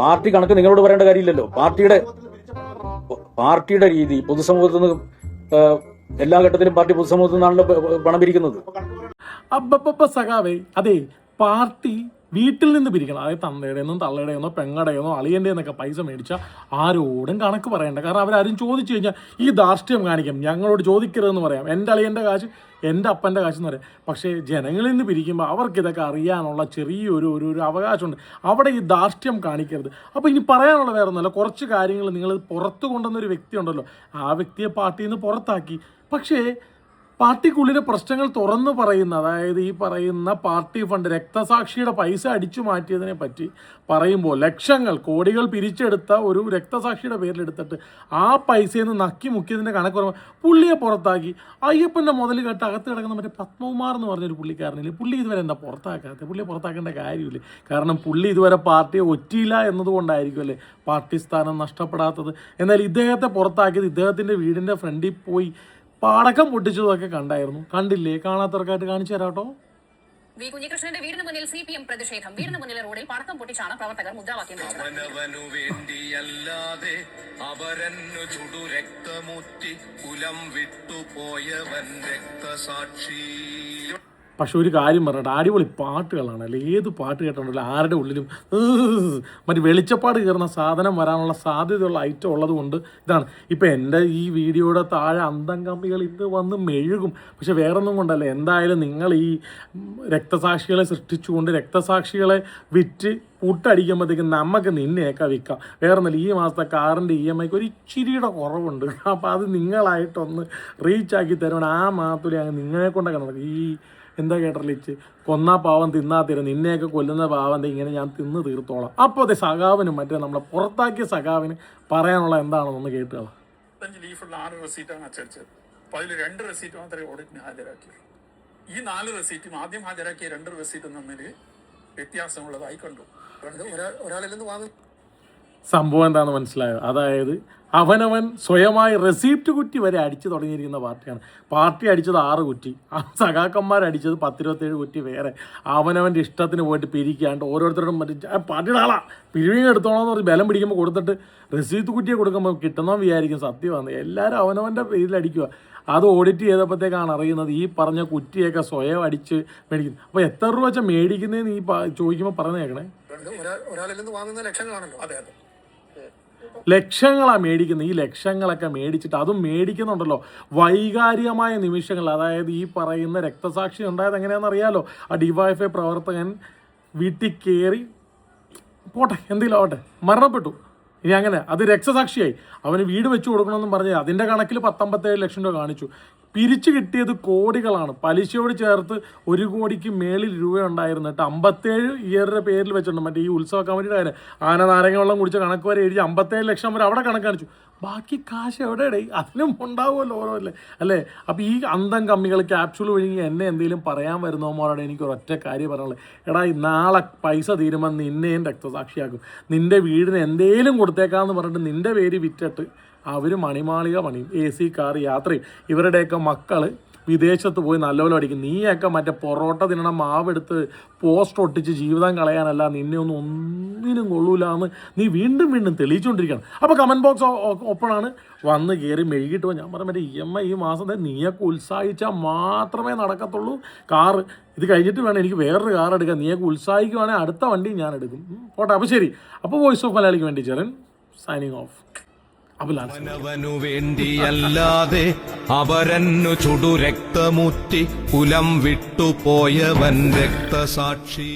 Party കണക്ക് നിങ്ങളോട് പറയേണ്ട കാര്യമില്ലല്ലോ. പാർട്ടിയുടെ പാർട്ടിയുടെ രീതി പൊതുസമൂഹത്തിൽ നിന്ന് എല്ലാ ഘട്ടത്തിലും പാർട്ടി പൊതുസമൂഹത്തിൽ നിന്നാണല്ലോ പണം പിരിക്കുന്നത്. സഖാവേ അതെ പാർട്ടി വീട്ടിൽ നിന്ന് പിരിക്കണം. അതായത് തന്തയുടെ തള്ളയുടെയെന്നോ തള്ളയുടെ നിന്നോ പെങ്ങടെ നിന്നോ അളിയന്റെ എന്നൊക്കെ പൈസ മേടിച്ച ആരോടും കണക്ക് പറയണ്ട. കാരണം അവരാരും ചോദിച്ചു കഴിഞ്ഞാൽ ഈ ധാർഷ്ട്യം കാണിക്കും. ഞങ്ങളോട് ചോദിക്കരുതെന്ന് പറയാം. എന്റെ അളിയന്റെ കാശ് എന്റെ അപ്പന്റെ കാശ് എന്ന് പറയാം. പക്ഷേ ജനങ്ങളിൽ നിന്ന് പിരിക്കുമ്പോൾ അവർക്ക് ഇതൊക്കെ അറിയാനുള്ള ചെറിയൊരു ഒരു ഒരു അവകാശമുണ്ട്. അവിടെ ഈ ധാർഷ്ട്യം കാണിക്കരുത്. അപ്പോൾ ഇനി പറയാനുള്ള വേറെ ഒന്നുമല്ല കുറച്ച് കാര്യങ്ങൾ നിങ്ങൾ പുറത്ത് കൊണ്ടുവന്നൊരു വ്യക്തി ഉണ്ടല്ലോ ആ വ്യക്തിയെ പാർട്ടിയിൽ നിന്ന് പുറത്താക്കി. പക്ഷേ പാർട്ടിക്കുള്ളിലെ പ്രശ്നങ്ങൾ തുറന്നു പറയുന്ന അതായത് ഈ പറയുന്ന പാർട്ടി ഫണ്ട് രക്തസാക്ഷിയുടെ പൈസ അടിച്ചു മാറ്റിയതിനെ പറ്റി പറയുമ്പോൾ ലക്ഷങ്ങൾ കോടികൾ പിരിച്ചെടുത്ത ഒരു രക്തസാക്ഷിയുടെ പേരിലെടുത്തിട്ട് ആ പൈസയിൽ നിന്ന് നക്കി മുക്കിയതിന്റെ കണക്ക് പറയുമ്പോൾ പുള്ളിയെ പുറത്താക്കി. അയ്യപ്പന്റെ മുതൽ കേട്ട് അകത്ത് കിടക്കുന്ന മറ്റേ പത്മകുമാർ എന്ന് പറഞ്ഞൊരു പുള്ളിക്കാരനില്ലേ? പുള്ളി ഇതുവരെ എന്താ പുറത്താക്കാത്തത്? പുള്ളിയെ പുറത്താക്കേണ്ട കാര്യമില്ലേ? കാരണം പുള്ളി ഇതുവരെ പാർട്ടിയെ ഒറ്റിയില്ല എന്നതുകൊണ്ടായിരിക്കും അല്ലേ? പാർട്ടി സ്ഥാനം നഷ്ടപ്പെടാത്തത്. എന്നാൽ ഇദ്ദേഹത്തെ പുറത്താക്കിയത് ഇദ്ദേഹത്തിന്റെ വീടിന്റെ ഫ്രണ്ടിൽ പോയി. പാടക്കം പൊട്ടിച്ചതൊക്കെ കണ്ടായിരുന്നു. കണ്ടില്ലേ? കാണാത്തവർക്കായിട്ട് കാണിച്ചു തരാട്ടോ. വി കുഞ്ഞികൃഷ്ണന്റെ വീടിന് മുന്നിൽ സി പി എം പ്രതിഷേധം. വീടിന് മുന്നിലെ റോഡിൽ പടക്കം പൊട്ടിച്ചാണ് പ്രവർത്തകർ മുദ്രാവാക്യം വിളിച്ചത് അവനവനു വേണ്ടിയല്ലാതെ അവരന്നു ചുടു രക്തമുറ്റി കുലം വിട്ടുപോയവൻ രക്തസാക്ഷി. പക്ഷെ ഒരു കാര്യം പറഞ്ഞിട്ട് അടിപൊളി പാട്ടുകളാണ്. അല്ലെ? ഏത് പാട്ട് കേട്ടിട്ടുണ്ടല്ലോ ആരുടെ ഉള്ളിലും മറ്റേ വെളിച്ചപ്പാട് കയറുന്ന സാധനം വരാനുള്ള സാധ്യതയുള്ള ഐറ്റം ഉള്ളത് കൊണ്ട് ഇതാണ്. ഇപ്പം എന്റെ ഈ വീഡിയോയുടെ താഴെ അന്തം കമ്പികൾ ഇത് വന്ന് മെഴുകും. പക്ഷെ വേറൊന്നും കൊണ്ടല്ല എന്തായാലും നിങ്ങൾ ഈ രക്തസാക്ഷികളെ സൃഷ്ടിച്ചുകൊണ്ട് രക്തസാക്ഷികളെ വിറ്റ് പുട്ടടിക്കുമ്പോഴത്തേക്കും നമുക്ക് നിന്നെയൊക്കെ വിൽക്കാം. വേറെ ഒന്നുമില്ല ഈ മാസത്തെ കാറിന്റെ ഇ എം ഐക്ക് ഒരു ഇച്ചിരിയുടെ കുറവുണ്ട്. അപ്പോൾ അത് നിങ്ങളായിട്ടൊന്ന് റീച്ചാക്കി തരണം ആ മാത്രമേ അങ്ങ് നിങ്ങളെ കൊണ്ടൊക്കെ നടക്കും. ഈ എന്താ കേട്ടറിലിച്ച് കൊന്നാ പാവം തിന്നാ തീരം. നിന്നെയൊക്കെ കൊല്ലുന്ന പാവം ദേ ഇങ്ങനെ ഞാൻ തിന്ന് തീർത്തോളാം. അപ്പോൾ അതെ സഖാവിനും മറ്റേ നമ്മളെ പുറത്താക്കിയ സഖാവിന് പറയാനുള്ള എന്താണെന്നൊന്ന് ഒന്ന് ലീഫുള്ള ആറ് രണ്ട് മാത്രമേ ഈ നാല് റെസീറ്റും ആദ്യം ഹാജരാക്കിയ രണ്ട് റെസീറ്റും തമ്മിൽ വ്യത്യാസമുള്ളതായി കണ്ടു. ഒരാളിൽ നിന്ന് വാങ്ങും. സംഭവം എന്താണെന്ന് മനസ്സിലായോ? അതായത് അവനവൻ സ്വയമായി റെസീപ്റ്റ് കുറ്റി വരെ അടിച്ചു തുടങ്ങിയിരിക്കുന്ന പാർട്ടിയാണ്. പാർട്ടി അടിച്ചത് ആറ് കുറ്റി. ആ സഖാക്കന്മാർ അടിച്ചത് പത്തിരുപത്തേഴ് കുറ്റി വേറെ. അവനവന്റെ ഇഷ്ടത്തിന് പോയിട്ട് പിരിക്കാണ്ട് ഓരോരുത്തരും മറ്റേ "ആ, പാർട്ടിയുടെ ആളാ. പിരിവിങ് എടുത്തോളാന്ന് പറഞ്ഞ് ബലം പിടിക്കുമ്പോൾ കൊടുത്തിട്ട് റെസീപ്റ്റ് കുറ്റിയെ കൊടുക്കുമ്പോൾ കിട്ടണമെന്ന് വിചാരിക്കും. സത്യമാണ് എല്ലാവരും അവനവന്റെ പേരിൽ അടിക്കുക. അത് ഓഡിറ്റ് ചെയ്തപ്പോഴത്തേക്കാണ് അറിയുന്നത് ഈ പറഞ്ഞ കുറ്റിയൊക്കെ സ്വയം അടിച്ച് മേടിക്കുന്നു അപ്പോൾ എത്ര രൂപ വെച്ചാൽ മേടിക്കുന്നതെന്ന് ഈ ചോദിക്കുമ്പോൾ പറഞ്ഞു ഒരാളിൽ നിന്ന് വാങ്ങുന്ന ലക്ഷങ്ങളാണല്ലോ. അതെ അതെ. ലക്ഷങ്ങളാണ് മേടിക്കുന്നത് ഈ ലക്ഷങ്ങളൊക്കെ മേടിച്ചിട്ട് അതും മേടിക്കുന്നുണ്ടല്ലോ. വൈകാരികമായ നിമിഷങ്ങൾ. അതായത് ഈ പറയുന്ന രക്തസാക്ഷി ഉണ്ടായത് എങ്ങനെയാണെന്ന് അറിയാലോ? ആ ഡിവൈഎഫ്ഐ പ്രവർത്തകൻ വീട്ടിൽ കയറി പോട്ടെ എന്തെങ്കിലും ആവട്ടെ. മരണപ്പെട്ടു. ഇനി അങ്ങനെ. അത് രക്തസാക്ഷിയായി. അവന് വീട് വെച്ച് കൊടുക്കണമെന്നും പറഞ്ഞ് അതിന്റെ കണക്കിൽ പത്തൊമ്പത്തേഴ് ലക്ഷം രൂപ കാണിച്ചു. പിരിച്ചു കിട്ടിയത് കോടികളാണ്. പലിശയോട് ചേർത്ത് ഒരു കോടിക്ക് മേളിൽ രൂപ ഉണ്ടായിരുന്നു കേട്ടോ അമ്പത്തേഴ് ഇയറിന്റെ പേരിൽ വെച്ചിട്ടുണ്ട്. മറ്റേ ഈ ഉത്സവ കമ്മിറ്റിയുടെ കാര്യം. ആന നാരങ്ങ വെള്ളം കുടിച്ച കണക്ക് വരെ എഴുതി അമ്പത്തേഴ് ലക്ഷം വരെ അവിടെ കണക്ക് കാണിച്ചു ബാക്കി കാശ് എവിടെയുടെ? അതിനും ഉണ്ടാവുമല്ലോ ഓരോ അല്ലേ അല്ലേ? അപ്പോൾ ഈ അന്തം കമ്മികൾ ക്യാപ്സ്യൂൾ വിഴുങ്ങി എന്നെ എന്തെങ്കിലും പറയാൻ വരുന്നോ വരുന്നവന്മാരോട് എനിക്ക് ഒരൊറ്റ കാര്യം പറയാനുള്ളത് എടാ നാളെ പൈസ തീരുമ്പോൾ നിന്നെയും രക്തസാക്ഷിയാക്കും. നിന്റെ വീടിന് എന്തേലും കൊടുത്തേക്കാന്ന് പറഞ്ഞിട്ട് നിന്റെ പേര് വിറ്റിട്ട് അവർ മണിമാളിക പണിയും എ സി കാർ യാത്രയും. ഇവരുടെയൊക്കെ മക്കൾ വിദേശത്ത് പോയി നല്ലപോലെ അടിക്കും നീയൊക്കെ മറ്റേ പൊറോട്ട തിന്നണം മാവെടുത്ത് പോസ്റ്റ് ഒട്ടിച്ച് ജീവിതം കളയാനല്ല നിന്നെ ഒന്നും ഒന്നിനും കൊള്ളൂല എന്ന് നീ വീണ്ടും വീണ്ടും തെളിയിച്ചുകൊണ്ടിരിക്കണം അപ്പോൾ കമന്റ് ബോക്സ് ഓപ്പണാണ് വന്ന് കയറി മെഴുകിയിട്ട്. ഞാൻ പറഞ്ഞ മറ്റേ ഇ എം ഐ ഈ മാസം നീയൊക്കെ ഉത്സാഹിച്ചാൽ മാത്രമേ നടക്കത്തുള്ളൂ കാറ് ഇത് കഴിഞ്ഞിട്ട് വേണം എനിക്ക് വേറൊരു കാർ എടുക്കാൻ. നീയൊക്കെ ഉത്സാഹിക്കുവാണെങ്കിൽ അടുത്ത വണ്ടി ഞാൻ എടുക്കും. പോട്ടെ. അപ്പോൾ ശരി. അപ്പോൾ വോയിസ് ഓഫ് മലയാളിക്ക് വേണ്ടി ചേരൻ സൈനിങ് ഓഫ് അവനവനു വേണ്ടിയല്ലാതെ അവരന്നു ചുടു രക്തമൂറ്റി കുലം വിട്ടുപോയവൻ രക്തസാക്ഷി.